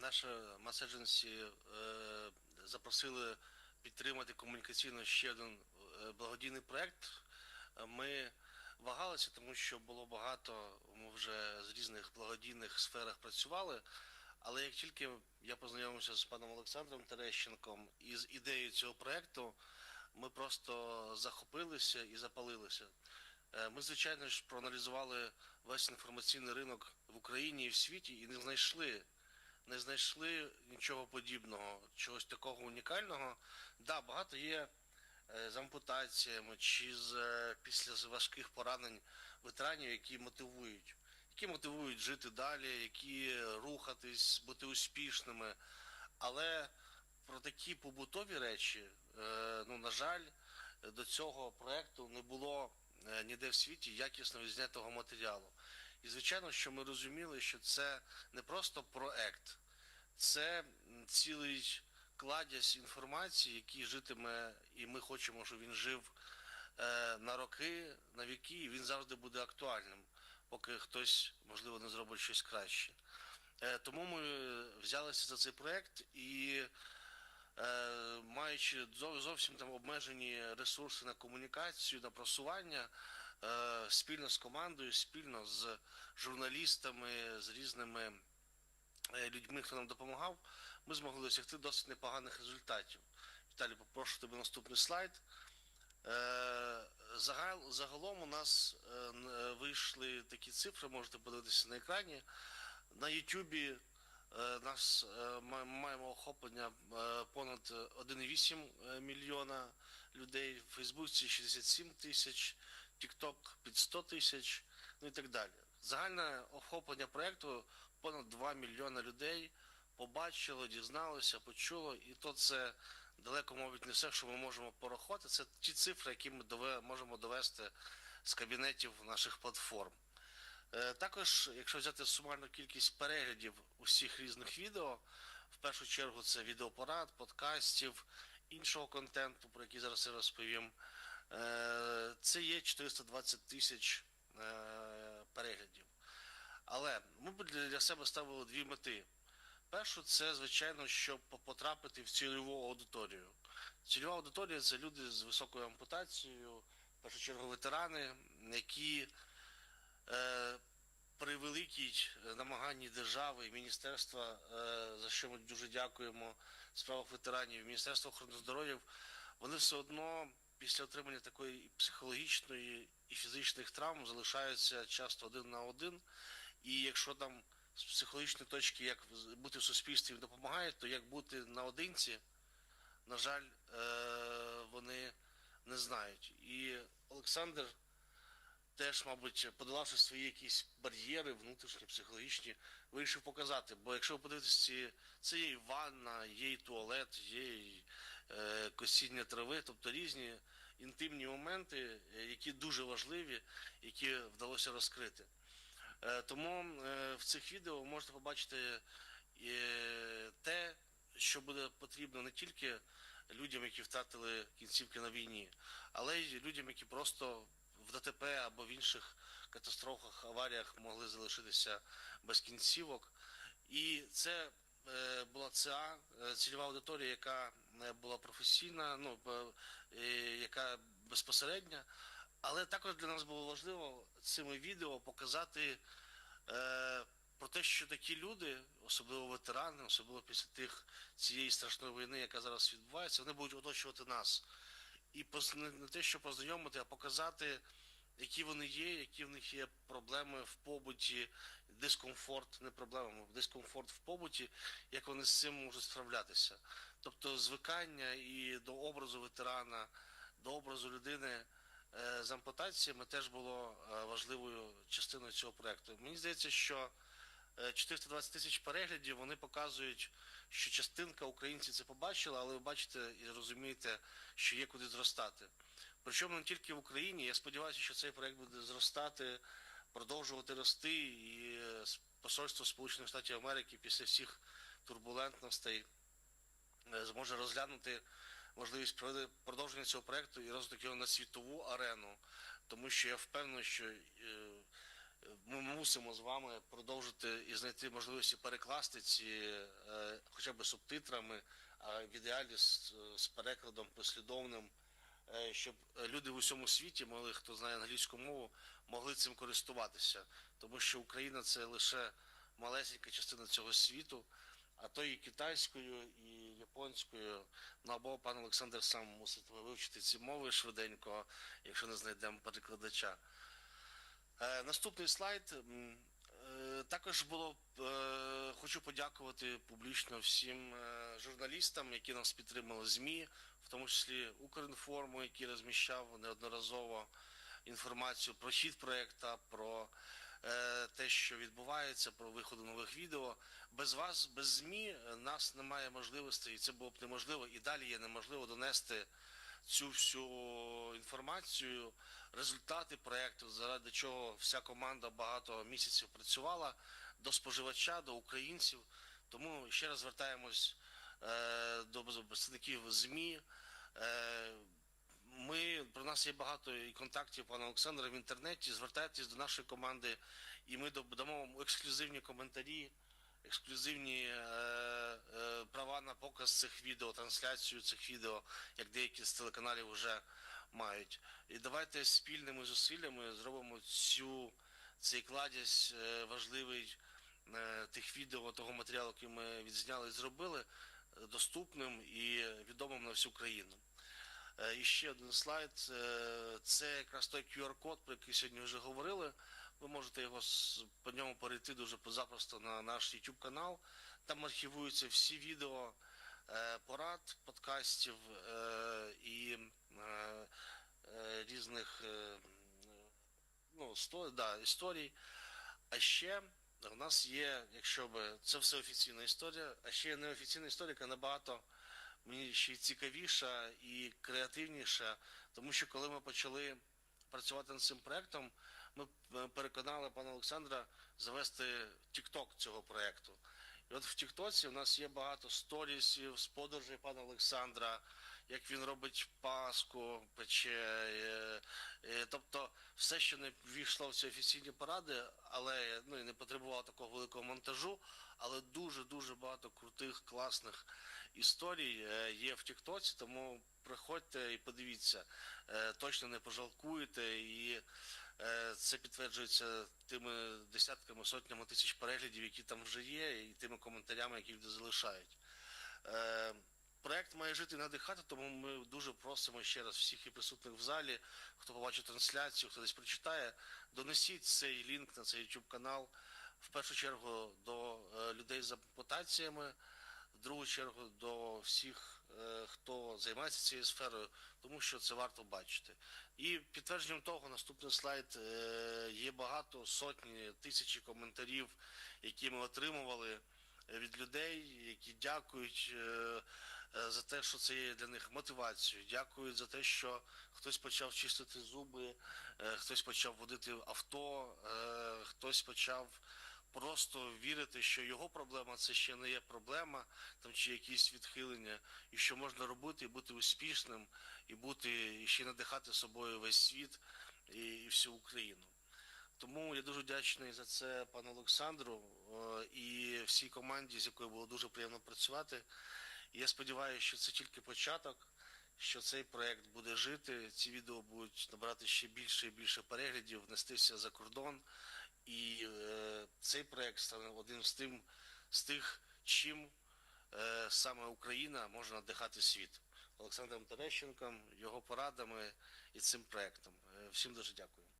наша масадженсі запросили підтримати комунікаційно ще один е, благодійний проєкт, е, ми вагалися, тому що було багато, ми вже з різних благодійних сферах працювали. Але як тільки я познайомився з паном Олександром Терещенком і з ідеєю цього проєкту, ми просто захопилися і запалилися. Е, Ми, звичайно ж, проаналізували весь інформаційний ринок в Україні і в світі і не знайшли, не знайшли нічого подібного, чогось такого унікального. Да, багато є е, з ампутаціями чи з е, після важких поранень ветеранів, які мотивують, які мотивують жити далі, які рухатись, бути успішними. Але про такі побутові речі, е, ну, на жаль, до цього проекту не було ніде в світі якісно відзнятого матеріалу. І звичайно, що ми розуміли, що це не просто проект, це цілий кладязь інформації, який житиме, і ми хочемо, щоб він жив е, на роки, на віки, і він завжди буде актуальним, поки хтось, можливо, не зробить щось краще. Е, Тому ми взялися за цей проект і е, маючи зовсім там обмежені ресурси на комунікацію, на просування, спільно з командою, спільно з журналістами, з різними е, людьми, хто нам допомагав, ми змогли досягти досить непоганих результатів. Віталій, попрошу тебе наступний слайд. Е, Загалом у нас е, е, вийшли такі цифри, можете подивитися на екрані. На Ютубі е, нас е, маємо охоплення е, понад 1,8 мільйона людей, в Фейсбуці 67 тисяч, TikTok під 100 тисяч, ну і так далі. Загальне охоплення проєкту понад 2 мільйона людей побачило, дізналося, почуло, і то це далеко, мабуть, не все, що ми можемо порахувати. Це ті цифри, які ми дове- можемо довести з кабінетів наших платформ. Е, Також, якщо взяти сумарну кількість переглядів усіх різних відео, в першу чергу це відеопорад, подкастів, іншого контенту, про який зараз я розповім, це є 420 тисяч е, переглядів. Але ми для себе ставили дві мети. Першу, це, звичайно, щоб потрапити в цільову аудиторію. Цільова аудиторія це люди з високою ампутацією, в першу чергу ветерани, які е, при великій е, намаганні держави і міністерства, е, за що ми дуже дякуємо, справах ветеранів, Міністерства охорони здоров'я, вони все одно після отримання такої психологічної і фізичних травм залишаються часто один на один. І якщо там з психологічної точки, як бути в суспільстві допомагає, то як бути наодинці, на жаль, е, вони не знають. І Олександр теж, мабуть, подолавши свої якісь бар'єри внутрішні, психологічні, вирішив показати. Бо якщо ви подивитесь, це є і ванна, є і туалет, є і косіння трави, тобто різні інтимні моменти, е, які дуже важливі, які вдалося розкрити. Е, Тому е, в цих відео можете побачити е, те, що буде потрібно не тільки людям, які втратили кінцівки на війні, але й людям, які просто в ДТП або в інших катастрофах, аваріях могли залишитися без кінцівок. І це е, була ЦА, е, цільова аудиторія, яка е, була професійна, ну, е, яка безпосередня. Але також для нас було важливо цими відео показати е, про те, що такі люди, особливо ветерани, особливо після тих цієї страшної війни, яка зараз відбувається, вони будуть оточувати нас. І не те, що познайомити, а показати, які вони є, які в них є проблеми в побуті, дискомфорт, не проблеми, дискомфорт в побуті, як вони з цим можуть справлятися. Тобто звикання і до образу ветерана, до образу людини е, з ампутаціями теж було е, важливою частиною цього проекту. Мені здається, що е, 420 тисяч переглядів вони показують, що частинка українців це побачила, але ви бачите і розумієте, що є куди зростати. Причому не тільки в Україні. Я сподіваюся, що цей проект буде зростати, продовжувати рости, і е, посольство Сполучених Штатів Америки після всіх турбулентностей е, зможе розглянути можливість продовження цього проекту і розвиток його на світову арену, тому що я впевнений, що е, ми мусимо з вами продовжити і знайти можливості перекласти ці хоча б субтитрами, а в ідеалі з, перекладом послідовним, щоб люди в усьому світі, могли, хто знає англійську мову, могли цим користуватися. Тому що Україна це лише малесенька частина цього світу, а то і китайською, і японською. Ну або пан Олександр сам мусить вивчити ці мови швиденько, якщо не знайдемо перекладача. Е, наступний слайд. Також було е, хочу подякувати публічно всім е, журналістам, які нас підтримали ЗМІ, в тому числі Укрінформу, який розміщав неодноразово інформацію про хід проєкту, про е, те, що відбувається, про виходу нових відео. Без вас, без ЗМІ, е, нас немає можливості, і це було б неможливо, і далі є неможливо донести цю всю інформацію, результати проєкту, заради чого вся команда багато місяців працювала до споживача, до українців. Тому ще раз звертаємось е, до представників ЗМІ. Е, ми про нас є багато і контактів пана Олександра в інтернеті. Звертайтесь до нашої команди, і ми дамо ексклюзивні коментарі, ексклюзивні е, е, права на показ цих відео, трансляцію цих відео, як деякі з телеканалів вже мають. І давайте спільними зусиллями зробимо цю цей кладязь е, важливий е, тих відео, того матеріалу, який ми відзняли і зробили, доступним і відомим на всю країну. Е, І ще один слайд. Е, Це якраз той QR-код, про який сьогодні вже говорили. Ви можете його по ньому перейти дуже запросто на наш YouTube канал. Там архівуються всі відео е, порад, подкастів е, і е, різних ну, да, історій. А ще в нас є, якщо би це все офіційна історія, а ще є неофіційна історія, яка набагато мені ще цікавіша і креативніша, тому що коли ми почали працювати над цим проектом, ми е, переконали пана Олександра завести тікток цього проекту. І от в Тіктоці у нас є багато сторісів з подорожей пана Олександра, як він робить паску, пече. Тобто все, що не ввійшло в ці офіційні поради, але ну, і не потребувало такого великого монтажу, але дуже-дуже багато крутих, класних історій е, є в Тіктоці, тому приходьте і подивіться, Е, точно не пожалкуєте, і це підтверджується тими десятками, сотнями тисяч переглядів, які там вже є, і тими коментарями, які люди залишають. Е, Проект має жити і надихати, тому ми дуже просимо ще раз всіх і присутніх в залі, хто побачить трансляцію, хто десь прочитає, донесіть цей лінк на цей YouTube канал в першу чергу до е, людей з ампутаціями, в другу чергу до всіх, е, хто займається цією сферою, тому що це варто бачити. І підтвердженням того, наступний слайд е, є багато сотні тисячі коментарів, які ми отримували від людей, які дякують е, е, за те, що це є для них мотивацією, дякують за те, що хтось почав чистити зуби, е, хтось почав водити авто, е, хтось почав просто вірити, що його проблема це ще не є проблема, там чи якісь відхилення, і що можна робити і бути успішним, і бути і ще надихати собою весь світ і, і всю Україну. Тому я дуже вдячний за це пану Олександру е, і всій команді, з якою було дуже приємно працювати. Я сподіваюся, що це тільки початок, що цей проект буде жити, ці відео будуть набирати ще більше і більше переглядів, нестися за кордон. І е, цей проект стане одним з тим, з тих, чим е, саме Україна може надихати світ. Олександром Терещенком, його порадами і цим проектом. Е, всім дуже дякую.